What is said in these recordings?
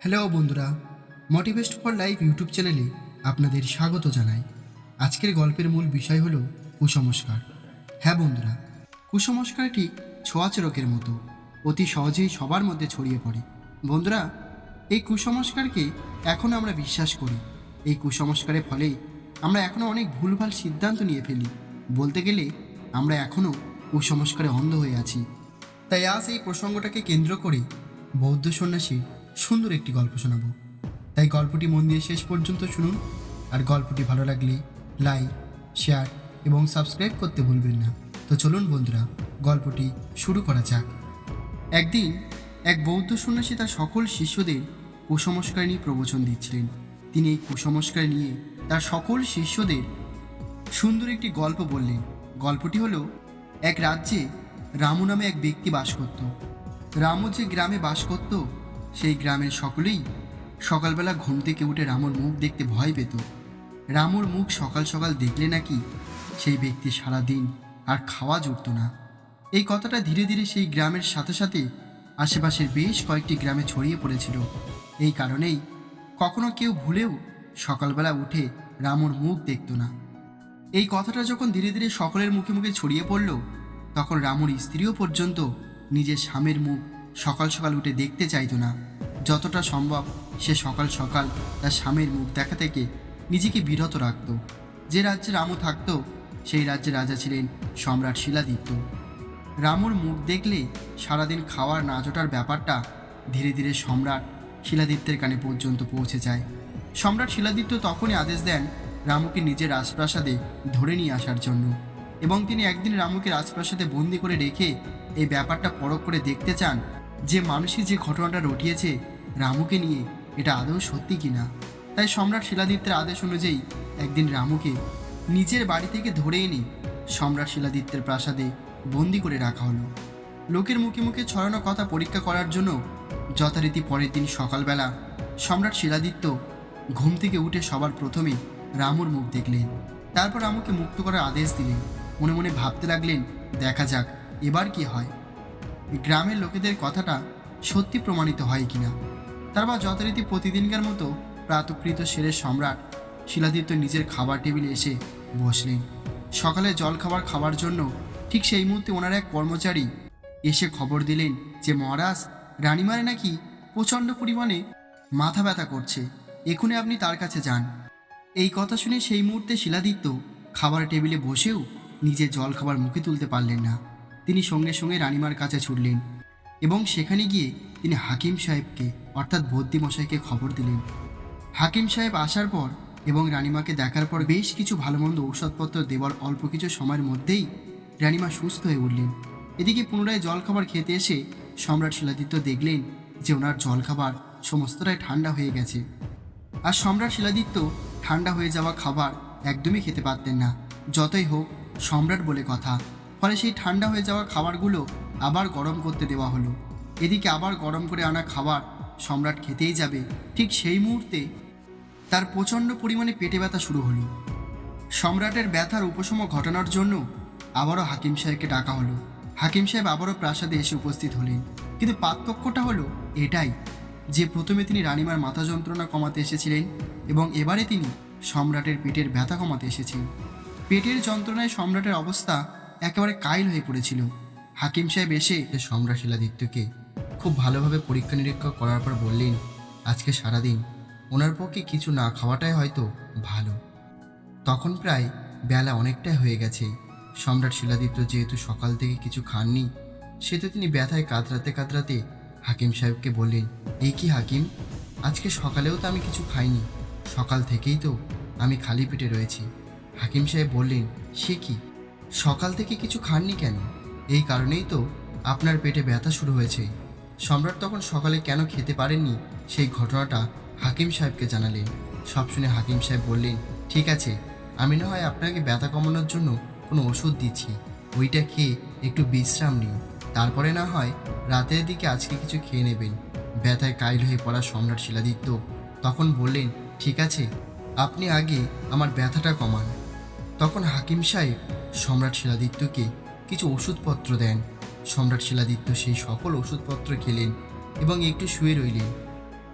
Hello বন্ধুরা মোটিভেস্ট for life YouTube চ্যানেলে আপনাদের স্বাগত জানাই। আজকের গল্পের মূল বিষয় হলো কুসংস্কার। হ্যাঁ বন্ধুরা কুসংস্কার একটি ছোঁয়াচে রোগের মতো, অতি সহজেই সবার মধ্যে ছড়িয়ে পড়ে। বন্ধুরা, এই কুসংস্কারকে এখনও আমরা বিশ্বাস করি। এই কুসংস্কারের ফলে আমরা এখনও অনেক ভুলভাল সিদ্ধান্ত নিয়ে ফেলি। বলতে গেলে, আমরা এখনও কুসংস্কারে অন্ধ হয়ে আছি। তাই আজ এই প্রসঙ্গটাকে কেন্দ্র করে বৌদ্ধ সন্ন্যাসী সুন্দর একটি গল্প শোনাবো। তাই গল্পটি মন দিয়ে শেষ পর্যন্ত শুনুন। আর গল্পটি ভালো লাগলে লাইক, শেয়ার এবং সাবস্ক্রাইব করতে ভুলবেন না। তো চলুন বন্ধুরা, গল্পটি শুরু করা যাক। একদিন এক বৌদ্ধ সন্ন্যাসী তার সকল শিষ্যদের কুসংস্কার নিয়ে প্রবচন দিচ্ছিলেন। তিনি এই কুসংস্কার নিয়ে তার সকল শিষ্যদের সুন্দর একটি গল্প বললেন। গল্পটি হলো, এক রাজ্যে রামু নামে এক ব্যক্তি বাস করত। রামু যে গ্রামে বাস করত সেই গ্রামের সকলেই সকালবেলা ঘুম থেকে উঠে রামুর মুখ দেখতে ভয় পেত। রামুর মুখ সকাল সকাল দেখলে নাকি সেই ব্যক্তি সারা দিন আর খাওয়া জুটত না। এই কথাটা ধীরে ধীরে সেই গ্রামের সাথে সাথে আশেপাশের বেশ কয়েকটি গ্রামে ছড়িয়ে পড়েছিল। এই কারণেই কখনো কেউ ভুলেও সকালবেলা উঠে রামুর মুখ দেখত না। এই কথাটা যখন ধীরে ধীরে সকলের মুখে মুখে ছড়িয়ে পড়ল, তখন রামুর স্ত্রীও পর্যন্ত নিজের স্বামীর মুখ সকাল সকাল উঠে দেখতে চাইতো না। যতটা সম্ভব সে সকাল সকাল তার স্বামীর মুখ দেখা থেকে নিজেকে বিরত রাখত। যে রাজ্যে রামু থাকতো, সেই রাজ্যে রাজা ছিলেন সম্রাট শিলাদিত্য। রামুর মুখ দেখলে সারাদিন খাওয়ার না জোটার ব্যাপারটা ধীরে ধীরে সম্রাট শিলাদিত্যের কানে পর্যন্ত পৌঁছে যায়। সম্রাট শিলাদিত্য তখনই আদেশ দেন রামুকে নিজের রাজপ্রাসাদে ধরে নিয়ে আসার জন্য এবং তিনি একদিন রামুকে রাজপ্রাসাদে বন্দি করে রেখে এই ব্যাপারটা পরখ করে দেখতে চান যে মানুষই যে ঘটনাটা রটিয়েছে রামুকে নিয়ে, এটা আদৌ সত্যি কিনা? তাই সম্রাট শিলাদিত্যের আদেশ অনুযায়ী একদিন রামুকে নিজের বাড়ি থেকে ধরে এনে সম্রাট শিলাদিত্যের প্রাসাদে বন্দি করে রাখা হলো। লোকের মুখে মুখে ছড়ানো কথা পরীক্ষা করার জন্য যথারীতি পরের দিন সকালবেলা সম্রাট শিলাদিত্য ঘুম থেকে উঠে সবার প্রথমে রামুর মুখ দেখলেন। তারপর রামুকে মুক্ত করার আদেশ দিলেন। মনে মনে ভাবতে লাগলেন, দেখা যাক এবার কি হয়। গ্রামের লোকেদের কথাটা সত্যি প্রমাণিত হয় কিনা? তারপর যথারীতি প্রতিদিনকার মতো প্রাতকৃত সেরের সম্রাট শিলাদিত্য নিজের খাবার টেবিলে এসে বসলেন। সকালে জল খাবার খাওয়ার জন্য ঠিক সেই মুহূর্তে ওনার এক কর্মচারী এসে খবর দিলেন যে, মহারাজ, রানীমারে নাকি প্রচণ্ড পরিমাণে মাথা ব্যথা করছে। এখনই আপনি তার কাছে যান। এই কথা শুনে সেই মুহূর্তে শিলাদিত্য খাবার টেবিলে বসেও নিজের জল খাবার মুখে তুলতে পারলেন না। তিনি সঙ্গে সঙ্গে রানিমার কাছে ছুটলেন এবং সেখানে গিয়ে তিনি হাকিম সাহেবকে, অর্থাৎ বদ্যি মশাইকে খবর দিলেন। হাকিম সাহেব আসার পর এবং রানিমাকে দেখার পর বেশ কিছু ভালো মন্দ ঔষধপত্র দেওয়ার অল্প কিছু সময়ের মধ্যেই রানিমা সুস্থ হয়ে উঠলেন। এদিকে পুনরায় জলখাবার খেতে এসে সম্রাট শিলাদিত্য দেখলেন যে ওনার জলখাবার সমস্তটাই ঠান্ডা হয়ে গেছে। আর সম্রাট শিলাদিত্য ঠান্ডা হয়ে যাওয়া খাবার একদমই খেতে পারতেন না। যতই হোক, সম্রাট বলে কথা। ফলে সেই ঠান্ডা হয়ে যাওয়া খাবারগুলো আবার গরম করতে দেওয়া হলো। এদিকে আবার গরম করে আনা খাবার সম্রাট খেতেই যাবে। ঠিক সেই মুহূর্তে তার প্রচণ্ড পরিমাণে পেটে ব্যথা শুরু হলো। সম্রাটের ব্যথার উপশম ঘটানোর জন্য আবারও হাকিম সাহেবকে ডাকা হলো। হাকিম সাহেব আবারও প্রাসাদে এসে উপস্থিত হলেন। কিন্তু পার্থক্যটা হলো এটাই যে প্রথমে তিনি রানিমার মাথা যন্ত্রণা কমাতে এসেছিলেন এবং এবারে তিনি সম্রাটের পেটের ব্যথা কমাতে এসেছেন। পেটের যন্ত্রণায় সম্রাটের অবস্থা একেবারে কাইল হয়ে পড়েছিল। হাকিম সাহেব এসে সম্রাট শিলাদিত্যকে খুব ভালোভাবে পরীক্ষা নিরীক্ষা করার পর বললেন, আজকে সারাদিন ওনার পক্ষে কিছু না খাওয়াটাই হয়তো ভালো। তখন প্রায় বেলা অনেকটাই হয়ে গেছে। সম্রাট শিলাদিত্য যেহেতু সকাল থেকে কিছু খাননি সেহেতু তিনি ব্যথায় কাতরাতে কাতরাতে হাকিম সাহেবকে বললেন এই কি হাকিম? আজকে সকালেও তো আমি কিছু খাইনি, সকাল থেকেই তো আমি খালি পেটে রয়েছি। হাকিম সাহেব বললেন, সে কি? সকাল থেকে কিছু খাননি কেন? এই কারণেই তো আপনার পেটে ব্যথা শুরু হয়েছে। সম্রাট তখন সকালে কেন খেতে পারেননি? সেই ঘটনাটা হাকিম সাহেবকে জানালেন। সব শুনে হাকিম সাহেব বললেন, ঠিক আছে, আমি না হয় আপনাকে ব্যথা কমানোর জন্য কোনো ওষুধ দিচ্ছি। ওইটা খেয়ে একটু বিশ্রাম নিন। তারপরে না হয় রাতের দিকে আজকে কিছু খেয়ে নেবেন। ব্যথায় কাইল হয়ে পড়া সম্রাট শিলাদিত্য তখন বললেন, ঠিক আছে, আপনি আগে আমার ব্যথাটা কমান। তখন হাকিম সাহেব সম্রাট শিলাদিত্যকে কিছু ওষুধপত্র দেন। সম্রাট শিলাদিত্য সেই সকল ওষুধপত্র খেলেন এবং একটু শুয়ে রইলেন।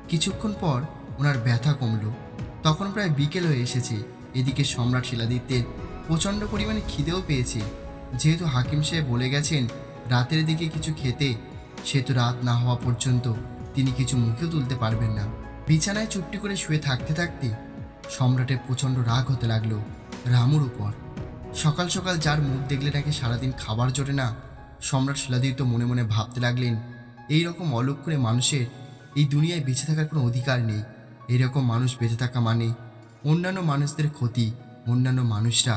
কিছুক্ষণ পর ওনার ব্যথা কমল। তখন প্রায় বিকেল হয়ে এসেছে। এদিকে সম্রাট শিলাদিত্যের প্রচণ্ড পরিমাণে খিদেও পেয়েছে। যেহেতু হাকিম সাহেব বলে গেছেন, রাতের দিকে কিছু খেতে, সেহেতু রাত না হওয়া পর্যন্ত তিনি কিছু মুখেও তুলতে পারবেন না। বিছানায় চুপটি করে শুয়ে থাকতে থাকতে সম্রাটের প্রচণ্ড রাগ হতে লাগল। রামুর উপর। সকাল সকাল যার মুখ দেখলে নাকি সারাদিন খাবার জোটে না, সম্রাট শিলাদিত্য মনে মনে ভাবতে লাগলেন এই রকম অলোক করে মানুষের এই দুনিয়ায় বেঁচে থাকার কোনো অধিকার নেই। এইরকম মানুষ বেঁচে থাকা মানে অন্যান্য মানুষদের ক্ষতি, অন্যান্য মানুষরা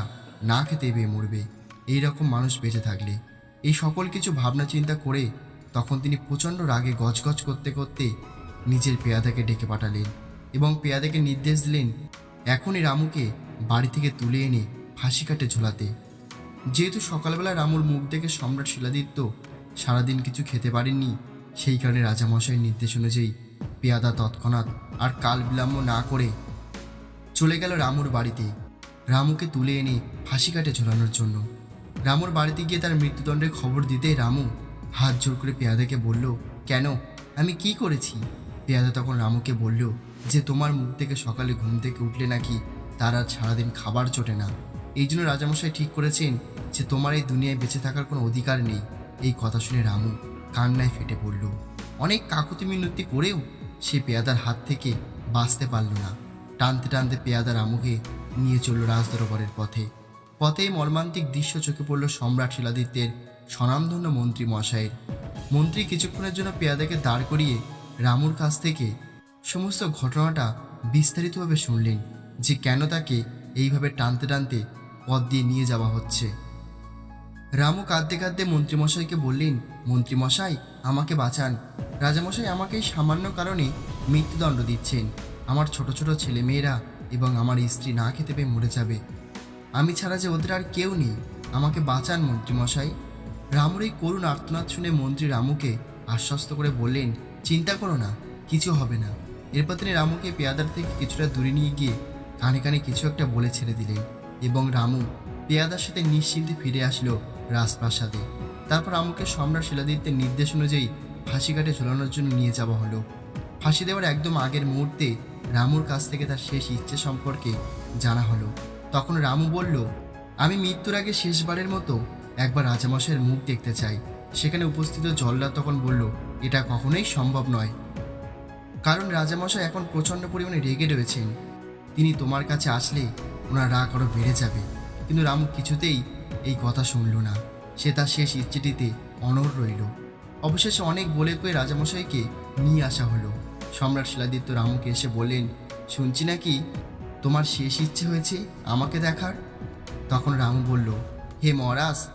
না খেতে বেয়ে মরবে। এই রকম মানুষ বেঁচে থাকলে। এই সকল কিছু ভাবনা চিন্তা করে তখন তিনি প্রচণ্ড রাগে গজগজ করতে করতে নিজের পেয়াদাকে ডেকে পাঠালেন এবং পেয়াদাকে নির্দেশ দিলেন, এখনই রামুকে বাড়ি থেকে তুলে এনে ফাঁসি কাটে ঝোলাতে। যেহেতু সকালবেলা রামুর মুখ দেখে সম্রাট শিলাদিত্য সারাদিন কিছু খেতে পারেননি, সেই কারণে রাজামশাইয়ের নির্দেশ অনুযায়ী পেয়াদা তৎক্ষণাৎ আর কাল বিলম্ব না করে চলে গেল রামুর বাড়িতে। রামুকে তুলে এনে ফাঁসি কাটে ঝোলানোর জন্য। রামুর বাড়িতে গিয়ে তার মৃত্যুদণ্ডের খবর দিতে রামু হাত জোর করে পেয়াদাকে বলল, কেন? আমি কি করেছি? পেয়াদা তখন রামুকে বলল, যে তোমার মুখ থেকে সকালে ঘুম থেকে উঠলে নাকি তার আর সারাদিন খাবার চটে না। এই জন্য রাজামশাই ঠিক করেছেন যে তোমার এই দুনিয়ায় বেঁচে থাকার কোনো অধিকার নেই। এই কথা শুনে রামু কান্নায় ফেটে পড়ল। অনেক কাকুতি মিনতি করেও সে পেয়াদার হাত থেকে বাঁচতে পারল না। টানতে টানতে পেয়াদা রামুকে নিয়ে চলল রাজদরবারের পথে। পথেই মর্মান্তিক দৃশ্য চোখে পড়ল সম্রাট শিলাদিত্যের স্বনামধন্য মন্ত্রী মশাইয়ের। মন্ত্রী কিছুক্ষণের জন্য পেয়াদাকে দাঁড় করিয়ে রামুর কাছ থেকে সমস্ত ঘটনাটা বিস্তারিতভাবে শুনলেন। যে কেন তাকে এইভাবে টানতে টানতে পথ দিয়ে নিয়ে যাওয়া হচ্ছে। রামু কাঁদতে কাঁদতে মন্ত্রীমশাইকে বললেন, মন্ত্রীমশাই, আমাকে বাঁচান। রাজামশাই আমাকে সামান্য কারণে মৃত্যুদণ্ড দিচ্ছেন। আমার ছোট ছোট ছেলেমেয়েরা এবং আমার স্ত্রী না খেতে পেয়ে মরে যাবে। আমি ছাড়া যে ওদের আর কেউ নেই। আমাকে বাঁচান মন্ত্রীমশাই। রামুর এই করুণ আর্তনাদ শুনে মন্ত্রী রামুকে আশ্বস্ত করে বললেন, চিন্তা করো না, কিছু হবে না। এরপর তিনি রামুকে পেয়াদার থেকে কিছুটা দূরে নিয়ে গিয়ে কানে কানে কিছু একটা বলে ছেড়ে দিলেন এবং রামু পেয়াদার সাথে নিশ্চিন্তে ফিরে আসলো রাজপ্রাসাদে। তারপর রামুকে সম্রাট শিলাদিত্যের নির্দেশ অনুযায়ী ফাঁসি কাটে ঝোলানোর জন্য নিয়ে যাওয়া হলো। ফাঁসি দেওয়ার একদম আগের মুহূর্তে রামুর কাছ থেকে তার শেষ ইচ্ছে সম্পর্কে জানা হলো। তখন রামু বলল, আমি মৃত্যুর আগে শেষবারের মতো একবার রাজামশাইয়ের মুখ দেখতে চাই। সেখানে উপস্থিত জল্লাদ তখন বলল, এটা কখনোই সম্ভব নয়। কারণ রাজামশাই এখন প্রচণ্ড পরিমাণে রেগে রয়েছেন। তিনি তোমার কাছে আসলে ওনার রাগ আরও বেড়ে যাবে। কিন্তু রামু কিছুতেই এই কথা শুনল না। সে তার শেষ ইচ্ছেটিতে অনড় রইল। অবশেষে অনেক বলে কয়ে রাজামশাইকে নিয়ে আসা হলো। সম্রাট শিলাদিত্য রামুকে এসে বললেন, শুনছি নাকি তোমার শেষ ইচ্ছে হয়েছে আমাকে দেখার? তখন রামু বলল, হে মহারাজ,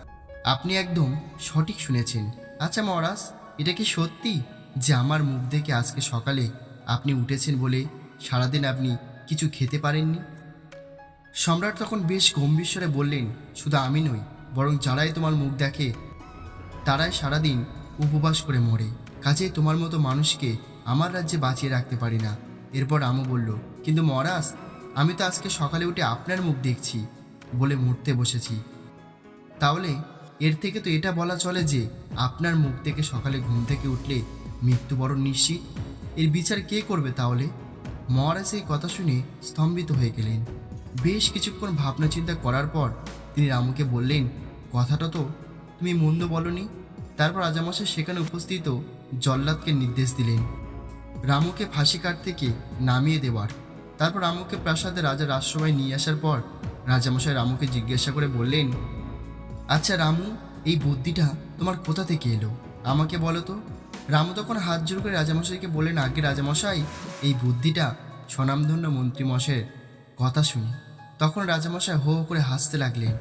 আপনি একদম সঠিক শুনেছেন। আচ্ছা মহারাজ, এটা কি সত্যি যে আমার মুখ দেখে আজকে সকালে আপনি উঠেছেন বলে সারাদিন আপনি কিছু খেতে পারেননি? সম্রাট তখন বেশ গম্ভীর স্বরে বললেন, শুধু আমি নই, বরং যারাই তোমার মুখ দেখে, তারাই সারাদিন উপবাস করে মরে। কাজে তোমার মতো মানুষকে আমার রাজ্যে বাঁচিয়ে রাখতে পারি না। এরপর আমু বলল, কিন্তু মহারাজ, আমি তো আজকে সকালে উঠে আপনার মুখ দেখছি বলে মরতে বসেছি। তাহলে এর থেকে তো এটা বলা চলে যে, আপনার মুখ থেকে সকালে ঘুম থেকে উঠলে মৃত্যুবরণ নিশ্চিত? এর বিচার কে করবে তাহলে? মহারাজ এই কথা শুনে স্তম্ভিত হয়ে গেলেন। বেশ কিছুক্ষণ ভাবনা চিন্তা করার পর তিনি রামুকে বললেন, কথাটা তো তুমি মন্দ বলনি। তারপর রাজামশাই সেখানে উপস্থিত জল্লাদকে নির্দেশ দিলেন। রামুকে ফাঁসি কাট থেকে নামিয়ে দেওয়ার। তারপর রামুকে প্রাসাদে রাজা রাজসভায় নিয়ে আসার পর রাজামশাই রামুকে জিজ্ঞাসা করে বললেন আচ্ছা রামু, এই বুদ্ধিটা তোমার কোথা থেকে এলো? আমাকে বলো তো। রামু তখন হাত জোর করে রাজামশাইকে বললেন, আগে রাজামশাই, এই বুদ্ধিটা স্বনামধন্য মন্ত্রীমশাইয়ের কথা শুনি। তখন রাজামশাই হো হো করে হাসতে লাগলেন।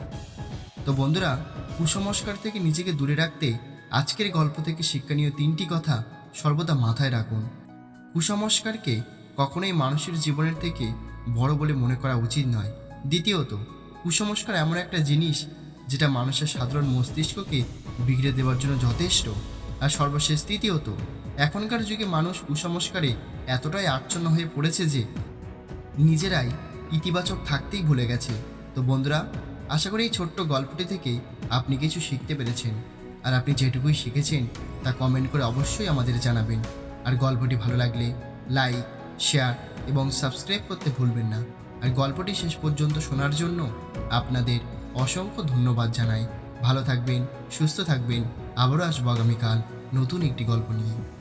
তো বন্ধুরা, কুসংস্কার থেকে নিজেকে দূরে রাখতে আজকের গল্প থেকে শিক্ষণীয় তিনটি কথা সর্বদা মাথায় রাখুন। কুসংস্কারকে কখনোই মানুষের জীবনের থেকে বড় বলে মনে করা উচিত নয়। দ্বিতীয়ত, কুসংস্কার এমন একটা জিনিস যেটা মানুষের সাধারণ মস্তিষ্ককে বিগড়ে দেওয়ার জন্য যথেষ্ট। আর সর্বশেষ তৃতীয়ত, এখনকার যুগে মানুষ কুসংস্কারে এতটাই আচ্ছন্ন হয়ে পড়েছে যে নিজেরাই ইতিবাচক থাকতেই ভুলে গেছে। তো বন্ধুরা, আশা করি এই ছোট্ট গল্পটি থেকে আপনি কিছু শিখতে পেরেছেন। আর আপনি যেটুকুই শিখেছেন, তা কমেন্ট করে অবশ্যই আমাদের জানাবেন। আর গল্পটি ভালো লাগলে লাইক, শেয়ার এবং সাবস্ক্রাইব করতে ভুলবেন না। আর গল্পটি শেষ পর্যন্ত শোনার জন্য আপনাদের অসংখ্য ধন্যবাদ জানাই। ভালো থাকবেন, সুস্থ থাকবেন। আবারও আসব আগামীকাল। নতুন একটি গল্প নিয়ে।